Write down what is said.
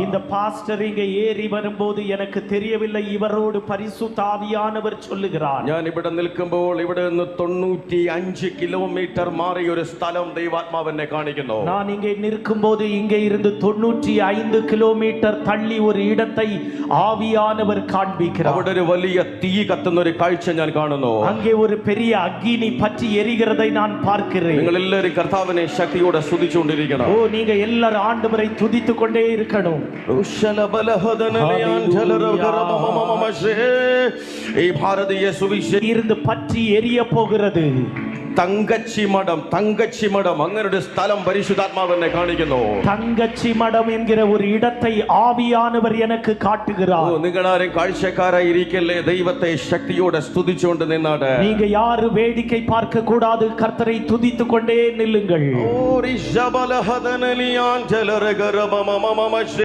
இந்த பாஸ்டர் இங்க ஏறி வரும்போது எனக்கு தெரியவில்லை இவரோடு பரிசுத்த ஆவியானவர் சொல்லுகிறார் ഞാൻ ഇവിടെ നിൽക്കുമ്പോൾ ഇവിടെ നിന്ന് തൊണ്ണൂറ്റി അഞ്ച് കിലോമീറ്റർ മാറിയ ഒരു സ്ഥലം ദൈവാത്മാവ് എന്നെ കാണിക്കുന്നു நான் இங்கே நிற்கும்போது இங்கே இருந்து தொண்ணூற்றி ஐந்து கிலோமீட்டர் தள்ளி ஒரு இடத்தை ஆவியானவர் காண்பிக்கிறார் അവിടെ ഒരു വലിയ തീ കത്തുന്ന ഒരു കാഴ്ച ഞാൻ കാണുന്നു அங்கே ஒரு பெரிய அக்கினி பற்றி எரிகிறதை நான் பார்க்கிறேன் നിങ്ങൾ എല്ലാവരും കർത്താവിനെ ശക്തിയോടെ സ്തുതിച്ചുകൊണ്ടിരിക്കണം ஓ நீங்க எல்லாரும் ஆண்டவரை துதித்துக் கொண்டே இருக்கணும் இருந்து பற்றி எரிய போகிறது തങ്കച്ചി മഠം തങ്കച്ചി മഠം അങ്ങനെ ഒരു സ്ഥലം പരിശുദ്ധാത്മാവ് എന്നെ കാണിക്കുന്നു தங்கச்சி மடம் என்கிற ஒரு இடத்தை ஆவியானவர் எனக்கு ഓ காட்டுகிறார் നിങ്ങളാരും കാഴ്ചക്കാരായി ഇരിക്കല്ലേ ദൈവത്തെ ശക്തിയോടെ സ്തുതിച്ചുകൊണ്ട് നിന്നാട് நீங்க யாரு வேடிக்கை பார்க்க கூடாது கர்த்தரை துதித்துக் கொண்டே நில்லுங்கள் ഓ ഋഷഭലഹദനലിയാൻ ജലരഗരമമമമമ